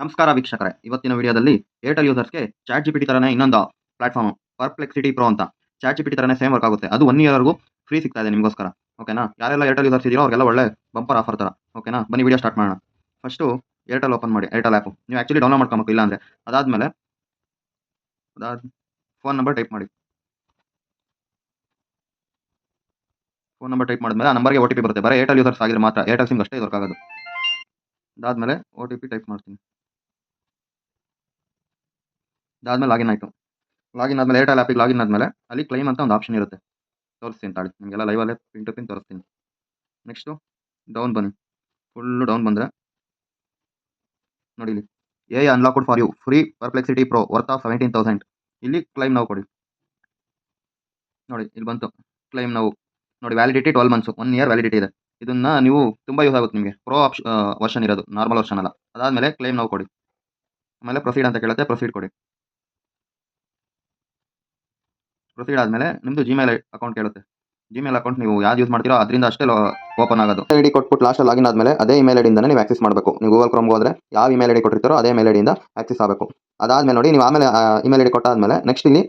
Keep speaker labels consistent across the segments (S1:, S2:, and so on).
S1: ನಮಸ್ಕಾರ ವೀಕ್ಷಕರೇ. ಇವತ್ತಿನ ವಿಡಿಯೋದಲ್ಲಿ ಏರ್ಟೆಲ್ ಯೂಸರ್ಸ್ಗೆ ಚಾಟ್ ಜಿ ಪಿ ಟಿ ಥರನೇ ಇನ್ನೊಂದು ಪ್ಲಾಟ್ಫಾರ್ಮ್ ಪರ್ಪ್ಲೆಕ್ಸಿಟಿ ಪ್ರೋ ಅಂತ. ಚಾಟ್ ಜಿ ಪಿ ಟಿ ಥರನೇ ಸೇಮ್ ವರ್ಕ್ ಆಗುತ್ತೆ. ಅದು ಒನ್ ಇಯರ್ಗೂ ಫ್ರೀ ಸಿಗ್ತಾ ಇದೆ ನಿಮಗೋಸ್ಕರ. ಓಕೆನಾ ಯಾರೆಲ್ಲ ಏರ್ಟೆಲ್ ಯೂಸರ್ಸ್ ಇದೆಯೋ ಅವ್ರಿಗೆಲ್ಲ ಒಳ್ಳೆ ಬಂಪರ್ ಆಫರ್ ಥರ ಓಕೆನಾ ಬನ್ನಿ ವಿಡಿಯೋ ಸ್ಟಾರ್ಟ್ ಮಾಡೋಣ. ಫಸ್ಟು ಏರ್ಟೆಲ್ ಓಪನ್ ಮಾಡಿ. ಏರ್ಟೆಲ್ ಆ್ಯಪು ನೀವು ಆ್ಯಕ್ಚುಲಿ ಡೌನ್ಲೋಡ್ ಮಾಡ್ಕೊಬೇಕು. ಇಲ್ಲ ಅಂದರೆ ಅದಾದಮೇಲೆ ಅದಾದ ಫೋನ್ ನಂಬರ್ ಟೈಪ್ ಮಾಡಿ. ಫೋನ್ ನಂಬರ್ ಟೈಪ್ ಮಾಡಿದ್ಮೇಲೆ ಆ ನಂಬರ್ಗೆ ಒ ಟಿ ಪಿ ಬರುತ್ತೆ. ಬರೀ ಏರ್ಟೆಲ್ ಯೂಸರ್ಸ್ ಆಗಿದ್ರೆ ಮಾತ್ರ ಏರ್ಟೆಲ್ ಸಿಮ್ ಅಷ್ಟೇ ವರ್ಕ್ ಆಗೋದು ಅದಾದಮೇಲೆ ಒ ಟಿ ಪಿ ಟೈಪ್ ಮಾಡ್ತೀನಿ. ಅದಾದಮೇಲೆ ಲಾಗಿನ್ ಆಯಿತು. ಲಾಗಿನ್ ಆದಮೇಲೆ ಏರ್ಟೆಲ್ ಆ್ಯಪಿಗೆ ಲಾಗಿನ್ ಆದಮೇಲೆ ಅಲ್ಲಿ ಕ್ಲೈಮ್ ಅಂತ ಒಂದು ಆಪ್ಷನ್ ಇರುತ್ತೆ. ತೋರಿಸ್ತೀನಿ ತಾಳಿ, ನಿಮಗೆಲ್ಲ ಲೈವಲ್ಲೇ ಪಿನ್ ಟು ಪಿನ್ ತೋರಿಸ್ತೀನಿ. ನೆಕ್ಸ್ಟು ಡೌನ್ ಬನ್ನಿ. ಫುಲ್ಲು ಡೌನ್ ಬಂದರೆ ನೋಡಿ ಇಲ್ಲಿ. A unlocked for you free Perplexity Pro worth of seventeen thousand ಇಲ್ಲಿ ಕ್ಲೈಮ್ ನಾವು ಕೊಡಿ. ನೋಡಿ, ಇಲ್ಲಿ ಬಂತು. ಕ್ಲೈಮ್ ನಾವು ನೋಡಿ validity twelve months one year validity ಇದೆ. ಇದನ್ನು ನೀವು ತುಂಬ ಯೂಸ್ ಆಗುತ್ತೆ ನಿಮಗೆ. ಪ್ರೋ ಆಪ್ಷ ವರ್ಷನ್ ಇರೋದು ನಾರ್ಮಲ್ ವರ್ಷನ್ ಅಲ್ಲ. ಅದಾದಮೇಲೆ ಕ್ಲೈಮ್ ನಾವು ಕೊಡಿ. ಆಮೇಲೆ ಪ್ರೊಸೀಡ್ ಅಂತ ಕೇಳುತ್ತೆ ಪ್ರೊಸೀಡ್ ಕೊಡಿ. ಪ್ರೊಸೀಡ್ ಆದಮೇಲೆ ನಿಮ್ಮದು ಜಿಮೇಲ್ ಅಕೌಂಟ್ ಕೇಳುತ್ತೆ. ಜಿಮೇಲ್ ಅಕೌಂಟ್ ನೀವು ಯಾವ್ದು ಯೂಸ್ ಮಾಡ್ತೀರೋ ಅದರಿಂದ ಅಷ್ಟೇ ಓಪನ್ ಆಗೋದು. ಐ ಡಿ ಕೊಟ್ಬಿಟ್ಟು ಲಾಸ್ಟ್ ಲಾಗಿನ್ ಆದಮೇಲೆ ಅದೇ ಇಮೇಲ್ ಐಡಿಯಿಂದನೇ ನೀವು ಆಕ್ಸೆಸ್ ಮಾಡಬೇಕು. ನೀವು ಗೂಗಲ್ ಕ್ರೋಮ್ ಹೋದ್ರೆ ಯಾವ ಇಮೇಲ್ ಐಡಿ ಕೊಟ್ಟಿರ್ತಾರೋ ಅದೇ ಇಮೇಲ್ ಐಡಿಯಿಂದ ಆಕ್ಸೆಸ್ ಆಗಬೇಕು. ಅದಾದಮೇಲೆ ನೋಡಿ ನೀವು ಆಮೇಲೆ ಇಮೇಲ್ ಐಡಿ ಕೊಟ್ಟಾದ್ಮೇಲೆ ನೆಕ್ಸ್ಟ್ ಇಲ್ಲಿ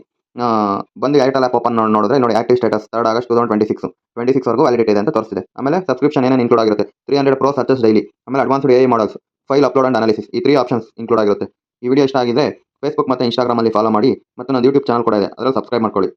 S1: ಬಂದು ಏರ್ಟೆಲ್ ಆ್ಯಪ್ ಓಪನ್ ನೋಡಿದ್ರೆ ನೋಡಿ active status third August two thousand twenty six twenty six ವರೆಗೂ ವ್ಯಾಲಿಡಿಟಿ ಇದೆ ಅಂತ ತೋರಿಸಿದೆ ಆಮೇಲೆ ಸಬ್ಸ್ಕ್ರಿಪ್ಷನ್ ಏನೇನು ಇನ್ಕ್ಲೂಡ್ ಆಗಿರುತ್ತೆ? Three hundred Pro searches daily ಆಮೇಲೆ advanced A models file upload and analysis ಈ ತ್ರೀ ಆಪ್ಷನ್ಸ್ ಇನ್ಕ್ಲೂಡ್ ಆಗಿರುತ್ತೆ. ಈ ವಿಡಿಯೋ ಇಷ್ಟ ಆಗಿದೆ ಫೇಸ್ಬುಕ್ ಮತ್ತು ಇನ್ಸ್ಟಾಗ್ರಾಮಲ್ಲಿ ಫಾಲೋ ಮಾಡಿ ಮತ್ತು ನನ್ನ ಯೂಟ್ಯೂಬ್ ಚಾನಲ್ ಕೂಡ ಇದೆ. ಅದರಲ್ಲಿ ಸಬ್ಸ್ಕ್ರೈಬ್ ಮಾಡ್ಕೊಳ್ಳಿ.